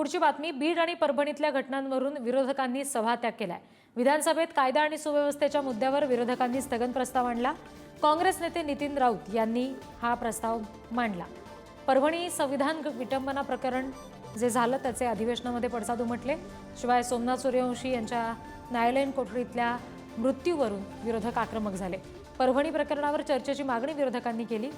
पुढची बातमी बीड आणि परभणीतल्या घटनांवरून विरोधकांनी सभात्याग केलाय. विधानसभेत कायदा आणि सुव्यवस्थेच्या मुद्द्यावर विरोधकांनी स्थगन प्रस्ताव आणला. काँग्रेस नेते नितीन राऊत यांनी हा प्रस्ताव मांडला. परभणी संविधान विटंबना प्रकरण जे झालं त्याचे अधिवेशनामध्ये पडसाद उमटले. शिवाय सोमनाथ सूर्यवंशी यांच्या न्यायालयीन कोठडीतल्या मृत्यूवरून विरोधक आक्रमक झाले. परभणी प्रकरणावर चर्चेची मागणी विरोधकांनी केली.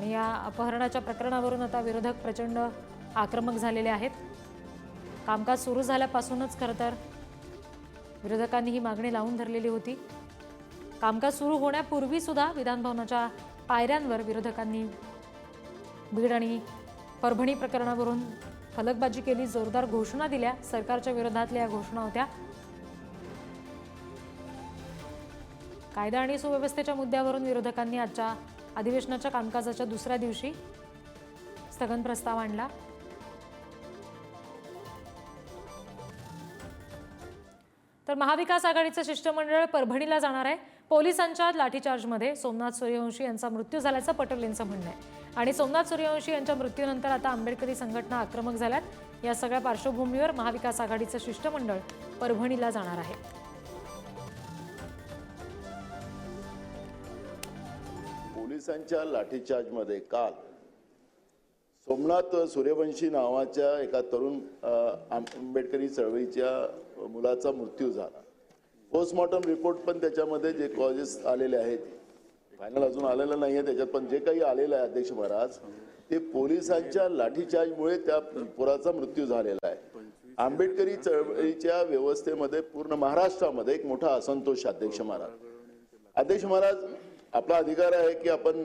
आणि या अपहरणाच्या प्रकरणावरून आता विरोधक प्रचंड आक्रमक झालेले आहेत. कामकाज सुरू झाल्यापासूनच खरं तर विरोधकांनी ही मागणी लावून धरलेली होती. कामकाज सुरू होण्यापूर्वीसुद्धा विधानभवनाच्या पायऱ्यांवर विरोधकांनी बीड आणि परभणी प्रकरणावरून फलकबाजी केली जोरदार घोषणा दिल्या. सरकारच्या विरोधातल्या या घोषणा होत्या. कायदा आणि सुव्यवस्थेच्या मुद्द्यावरून विरोधकांनी आजच्या अधिवेशनाच्या कामकाजाच्या दुसऱ्या दिवशी स्थगन प्रस्ताव आणला. तर महाविकास आघाडीचं शिष्टमंडळ परभणीला जाणार आहे. पोलिसांच्या लाठीचार्जमध्ये सोमनाथ सूर्यवंशी यांचा मृत्यू झाल्याचं पटेल यांचं म्हणणं आहे. आणि सोमनाथ सूर्यवंशी यांच्या मृत्यूनंतर आता आंबेडकरी संघटना आक्रमक झाल्यात. या सगळ्या पार्श्वभूमीवर महाविकास आघाडीचं शिष्टमंडळ परभणीला जाणार आहे. पोलिसांच्या लाठीचार्जमध्ये काल सोमनाथ सूर्यवंशी नावाच्या एका तरुण आंबेडकरी चळवळीच्या मुलाचा मृत्यू झाला. पोस्टमॉर्टम रिपोर्ट पण त्याच्यामध्ये जे कॉजेस आलेले आहेत फायनल अजून आलेलं नाही आहे त्याच्यात पण जे काही आलेलं आहे अध्यक्ष महाराज ते पोलिसांच्या लाठीचार्जमुळे त्या पुराचा मृत्यू झालेला आहे. आंबेडकरी चळवळीच्या व्यवस्थेमध्ये पूर्ण महाराष्ट्रामध्ये एक मोठा असंतोष अध्यक्ष महाराज. अध्यक्ष महाराज आपला अधिकार आहे की आपण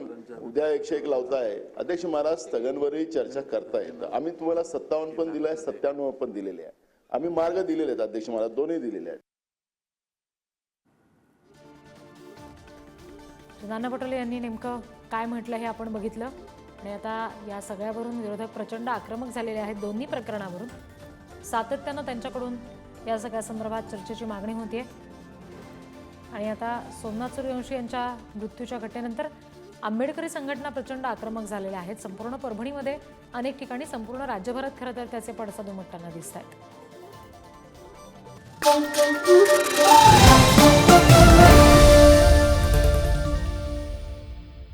उद्या एकशे एक लावताय. अध्यक्ष महाराज स्थगनवरही चर्चा करताय आम्ही तुम्हाला सत्तावन्न पण दिलाय आहे सत्त्याण्णव पण दिलेले आहे. आम्ही मार्ग दिलेले आहेत अध्यक्ष महाराज दोन्ही दिलेले आहेत. नाना पटोले यांनी नेमकं काय म्हटलं हे आपण बघितलं. आणि आता या सगळ्यावरून विरोधक प्रचंड आक्रमक झालेले आहेत दोन्ही प्रकरणावरून. सातत्यानं त्यांच्याकडून या सगळ्या संदर्भात चर्चेची मागणी होतीये. आणि आता सोमनाथ सूर्यवंशी यांच्या मृत्यूच्या घटनेनंतर आंबेडकरी संघटना प्रचंड आक्रमक झालेल्या आहेत. संपूर्ण परभणीमध्ये अनेक ठिकाणी संपूर्ण राज्यभरात खरं तर त्याचे पडसाद उमटताना दिसत आहेत